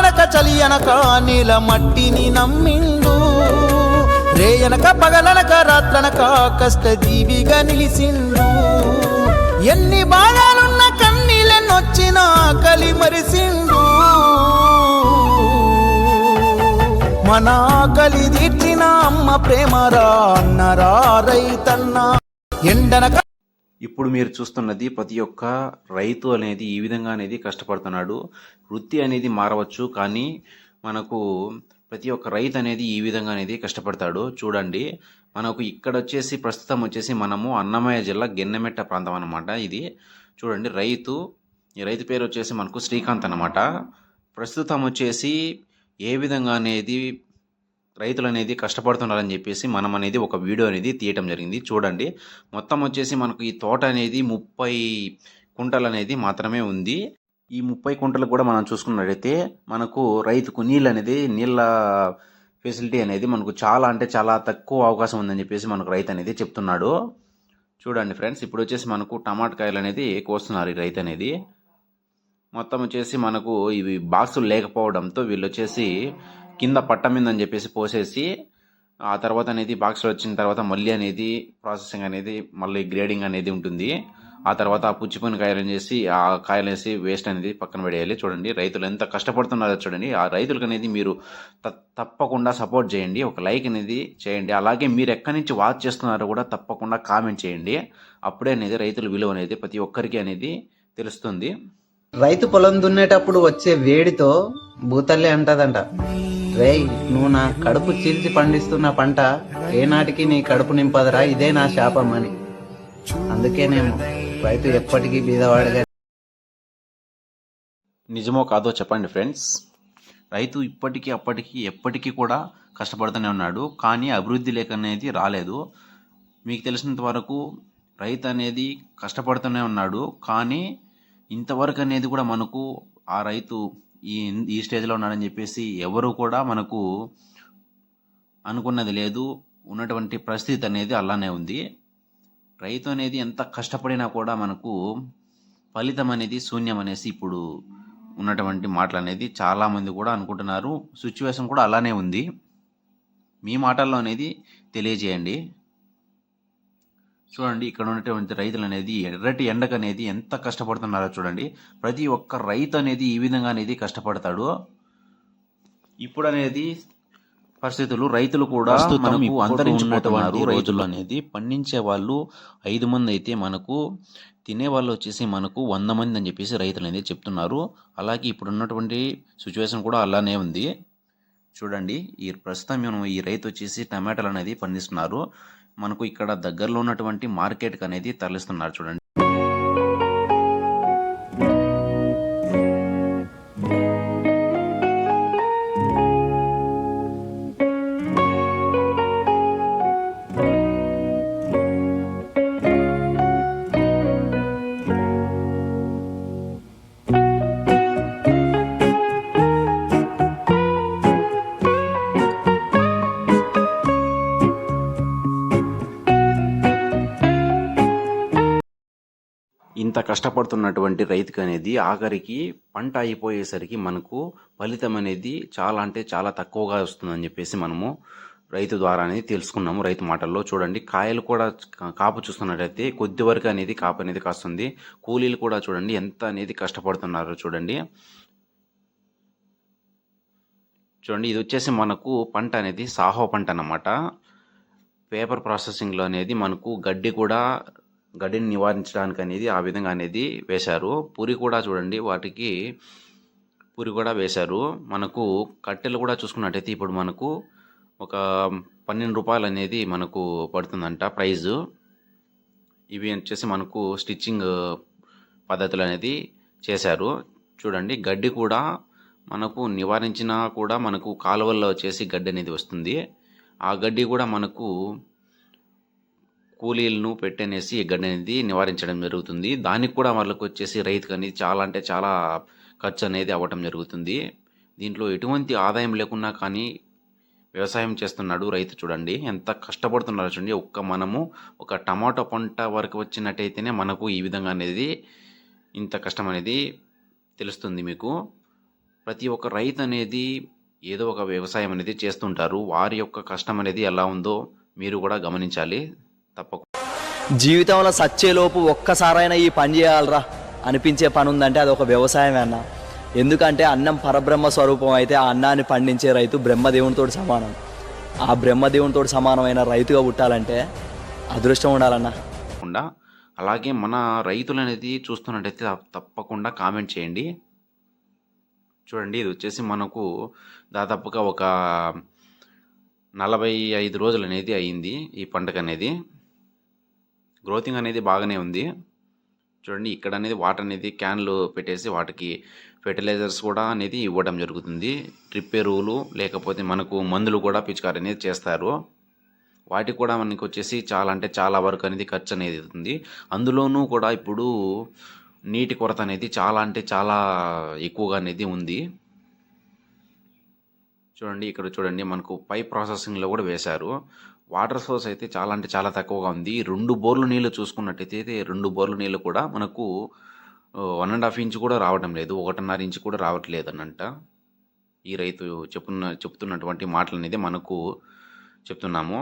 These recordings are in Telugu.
వాననక చలి అనక నీల మట్టిని నమ్మిండు. రేయనక పగలనక రాత్రనక కష్ట జీవిగా నిలిసిండు. ఎన్ని బాధలున్న కన్నీలెన్నొచ్చిన కలి మరిసిండు. మన కలి తీర్చిన అమ్మ ప్రేమరా అన్నరా రైతన్న. ఎండనక ఇప్పుడు మీరు చూస్తున్నది ప్రతి ఒక్క రైతు అనేది ఈ విధంగా అనేది కష్టపడుతున్నాడు. వృత్తి అనేది మారవచ్చు కానీ మనకు ప్రతి ఒక్క రైతు అనేది ఈ విధంగా అనేది కష్టపడతాడు. చూడండి మనకు ఇక్కడ వచ్చేసి ప్రస్తుతం వచ్చేసి మనము అన్నమయ్య జిల్లా గెన్నెమెట్ట ప్రాంతం అన్నమాట ఇది. చూడండి రైతు ఈ రైతు పేరు వచ్చేసి మనకు శ్రీకాంత్ అనమాట ప్రస్తుతం వచ్చేసి ఏ విధంగా అనేది రైతులు అనేది కష్టపడుతున్నారని చెప్పేసి మనం అనేది ఒక వీడియో అనేది తీయటం జరిగింది. చూడండి. మొత్తం వచ్చేసి మనకు ఈ తోట అనేది ముప్పై కుంటలు అనేది మాత్రమే ఉంది. ఈ ముప్పై కుంటలు కూడా మనం చూసుకున్నట్టయితే మనకు రైతుకు నీళ్ళు అనేది నీళ్ళ ఫెసిలిటీ అనేది మనకు చాలా అంటే చాలా తక్కువ అవకాశం ఉందని చెప్పేసి మనకు రైతు అనేది చెప్తున్నాడు. చూడండి ఫ్రెండ్స్. ఇప్పుడు వచ్చేసి మనకు టమాటకాయలు అనేది కోస్తున్నారు ఈ రైతు అనేది మొత్తం వచ్చేసి మనకు ఇవి బాక్సులు లేకపోవడంతో వీళ్ళు వచ్చేసి కింద పట్ట మీద అని చెప్పేసి పోసేసి ఆ తర్వాత అనేది బాక్స్లో వచ్చిన తర్వాత మళ్ళీ అనేది ప్రాసెసింగ్ అనేది మళ్ళీ గ్రేడింగ్ అనేది ఉంటుంది. ఆ తర్వాత ఆ పుచ్చిపోయిన కాయలు చేసి ఆ కాయలు వేసి వేస్ట్ అనేది పక్కన పడేయాలి. చూడండి రైతులు ఎంత కష్టపడుతున్నారో చూడండి. ఆ రైతులకు అనేది మీరు త- తప్పకుండా సపోర్ట్ చేయండి. ఒక లైక్ అనేది చేయండి. అలాగే మీరు ఎక్కడి నుంచి వాచ్ చేస్తున్నారో కూడా తప్పకుండా కామెంట్ చేయండి. అప్పుడే అనేది రైతుల విలువ అనేది ప్రతి ఒక్కరికి అనేది తెలుస్తుంది. రైతు పొలం దున్నేటప్పుడు వచ్చే వేడితో భూతల్లి అంటదంట. రేయ్ నువ్వు నా కడుపు చీల్చి పండిస్తున్న పంట ఏనాటికి నీ కడుపు నింపదరా? ఇదే నా శాపం అని. అందుకేనేమో రైతు ఎప్పటికీ బీదవాడిగా నిజమో కాదో చెప్పండి ఫ్రెండ్స్. రైతు ఇప్పటికీ అప్పటికీ ఎప్పటికీ కూడా కష్టపడుతూనే ఉన్నాడు. కానీ అభివృద్ధి లేక అనేది రాలేదు. మీకు తెలిసినంత వరకు రైతు అనేది కష్టపడుతూనే ఉన్నాడు. కానీ ఇంతవరకు అనేది కూడా మనకు ఆ రైతు ఈ ఈ స్టేజ్లో ఉన్నాడని చెప్పేసి ఎవరు కూడా మనకు అనుకున్నది లేదు. ఉన్నటువంటి పరిస్థితి అనేది అలానే ఉంది. రైతు అనేది ఎంత కష్టపడినా కూడా మనకు ఫలితం అనేది శూన్యం అనేసి ఇప్పుడు ఉన్నటువంటి మాటలు అనేది చాలామంది కూడా అనుకుంటున్నారు. సిచ్యువేషన్ కూడా అలానే ఉంది. మీ మాటల్లో అనేది తెలియజేయండి. చూడండి ఇక్కడ ఉన్నటువంటి రైతులు అనేది ఎర్రటి ఎండకు అనేది ఎంత కష్టపడుతున్నారో చూడండి. ప్రతి ఒక్క రైతు అనేది ఈ విధంగా అనేది కష్టపడతాడు. ఇప్పుడు అనేది పరిస్థితులు రైతులు కూడా మనకు అంతరించిపోతున్నారు రోజుల్లో అనేది పండించే వాళ్ళు ఐదు మంది అయితే మనకు తినే వాళ్ళు వచ్చేసి మనకు వంద మంది అని చెప్పేసి రైతులు అనేది చెప్తున్నారు. అలాగే ఇప్పుడు ఉన్నటువంటి సిచ్యువేషన్ కూడా అలానే ఉంది. చూడండి ఈ ప్రస్తుతం మనం ఈ రైతు వచ్చేసి టమాటాలు అనేది పండిస్తున్నారు. మనకు ఇక్కడ దగ్గరలో ఉన్నటువంటి మార్కెట్కి అనేది తరలిస్తున్నారు చూడండి. ఇంత కష్టపడుతున్నటువంటి రైతుకు అనేది ఆఖరికి పంట అయిపోయేసరికి మనకు ఫలితం అనేది చాలా అంటే చాలా తక్కువగా వస్తుందని చెప్పేసి మనము రైతు ద్వారా అనేది తెలుసుకున్నాము. రైతు మాటల్లో చూడండి. కాయలు కూడా కాపు చూస్తున్నట్టయితే కొద్ది వరకు అనేది కాపు అనేది కాస్తుంది. కూలీలు కూడా చూడండి ఎంత అనేది కష్టపడుతున్నారో చూడండి. చూడండి ఇది వచ్చేసి మనకు పంట అనేది సాహో పంట అన్నమాట. పేపర్ ప్రాసెసింగ్లో అనేది మనకు గడ్డి కూడా గడ్డిని నివారించడానికి అనేది ఆ విధంగా అనేది వేశారు. పూరి కూడా చూడండి వాటికి పూరి కూడా వేశారు. మనకు కట్టెలు కూడా చూసుకున్నట్టయితే ఇప్పుడు మనకు ఒక పన్నెండు రూపాయలు అనేది మనకు పడుతుందంట ప్రైజు. ఇవి వచ్చేసి మనకు స్టిచ్చింగ్ పద్ధతులు అనేది చేశారు. చూడండి గడ్డి కూడా మనకు నివారించినా కూడా మనకు కాలువల్లో వచ్చేసి గడ్డి అనేది వస్తుంది. ఆ గడ్డి కూడా మనకు కూలీలను పెట్టనేసి గడ్డి అనేది నివారించడం జరుగుతుంది. దానికి కూడా వాళ్ళకు వచ్చేసి రైతుకు అనేది చాలా అంటే చాలా ఖర్చు అనేది అవ్వటం జరుగుతుంది. దీంట్లో ఎటువంటి ఆదాయం లేకున్నా కానీ వ్యవసాయం చేస్తున్నాడు రైతు చూడండి. ఎంత కష్టపడుతున్నారో చూడండి. ఒక్క మనము ఒక టమాటో పంట వరకు వచ్చినట్టయితేనే మనకు ఈ విధంగా అనేది ఇంత కష్టం అనేది తెలుస్తుంది మీకు. ప్రతి ఒక్క రైతు అనేది ఏదో ఒక వ్యవసాయం అనేది చేస్తుంటారు. వారి యొక్క కష్టం అనేది ఎలా ఉందో మీరు కూడా గమనించాలి. తప్పకుండా జీవితంలో సచ్చేలోపు ఒక్కసారైనా ఈ పని చేయాలరా అనిపించే పని ఉందంటే అది ఒక వ్యవసాయమే అన్న. ఎందుకంటే అన్నం పరబ్రహ్మ స్వరూపం అయితే ఆ అన్నాన్ని పండించే రైతు బ్రహ్మదేవునితో సమానం. ఆ బ్రహ్మదేవునితో సమానమైన రైతుగా పుట్టాలంటే అదృష్టం ఉండాలన్నా. అలాగే మన రైతులు అనేది చూస్తున్నట్టయితే తప్ప- తప్పకుండా కామెంట్ చేయండి. చూడండి ఇది వచ్చేసి మనకు దాదాపుగా ఒక నలభై ఐదు రోజులు అనేది అయ్యింది ఈ పంటకు అనేది గ్రోతింగ్ అనేది బాగానే ఉంది. చూడండి ఇక్కడ అనేది వాటర్ అనేది క్యాన్లు పెట్టేసి వాటికి ఫెర్టిలైజర్స్ కూడా అనేది ఇవ్వడం జరుగుతుంది. ట్రిప్ ఎరువులు లేకపోతే మనకు మందులు కూడా పిచికారి అనేది చేస్తారు. వాటికి కూడా మనకి వచ్చేసి చాలా అంటే చాలా వరకు అనేది ఖర్చు అనేది అవుతుంది. అందులోనూ కూడా ఇప్పుడు నీటి కొరత అనేది చాలా అంటే చాలా ఎక్కువగా అనేది ఉంది. చూడండి ఇక్కడ చూడండి మనకు పై ప్రాసెసింగ్లో కూడా వేశారు. వాటర్ సోర్స్ అయితే చాలా అంటే చాలా తక్కువగా ఉంది. రెండు బోర్లు నీళ్ళు చూసుకున్నట్టయితే రెండు బోర్లు నీళ్ళు కూడా మనకు వన్ అండ్ హాఫ్ ఇంచ్ కూడా రావడం లేదు. ఒకటిన్నర ఇంచ్ కూడా రావట్లేదు అనంట ఈ రైతు చెప్పున్న చెప్తున్నటువంటి మాటలు అనేది మనకు చెప్తున్నాము.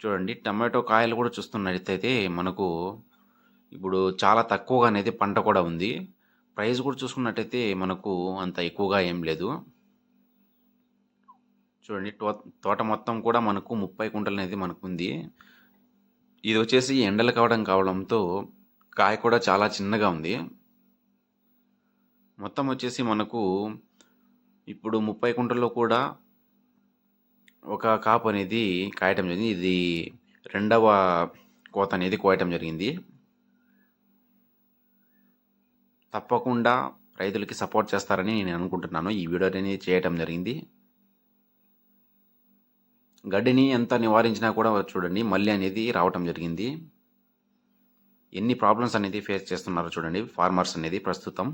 చూడండి టమాటో కాయలు కూడా చూస్తున్నట్టయితే మనకు ఇప్పుడు చాలా తక్కువగా అనేది పంట కూడా ఉంది. ప్రైస్ కూడా చూసుకున్నట్టయితే మనకు అంత ఎక్కువగా ఏం లేదు. చూడండి తో తోట మొత్తం కూడా మనకు ముప్పై కుంటలు అనేది మనకు ఉంది ఇది వచ్చేసి ఎండలు కావడం కావడంతో కాయ కూడా చాలా చిన్నగా ఉంది. మొత్తం వచ్చేసి మనకు ఇప్పుడు ముప్పై కుంటల్లో కూడా ఒక కాపు అనేది కాయటం జరిగింది. ఇది రెండవ కోత అనేది కోయటం జరిగింది. తప్పకుండా రైతులకి సపోర్ట్ చేస్తారని నేను అనుకుంటున్నాను. ఈ వీడియో అనేది చేయటం జరిగింది. గడ్డిని ఎంత నివారించినా కూడా చూడండి మళ్ళీ అనేది రావటం జరిగింది. ఎన్ని ప్రాబ్లమ్స్ అనేది ఫేస్ చేస్తున్నారో చూడండి ఫార్మర్స్ అనేది ప్రస్తుతం.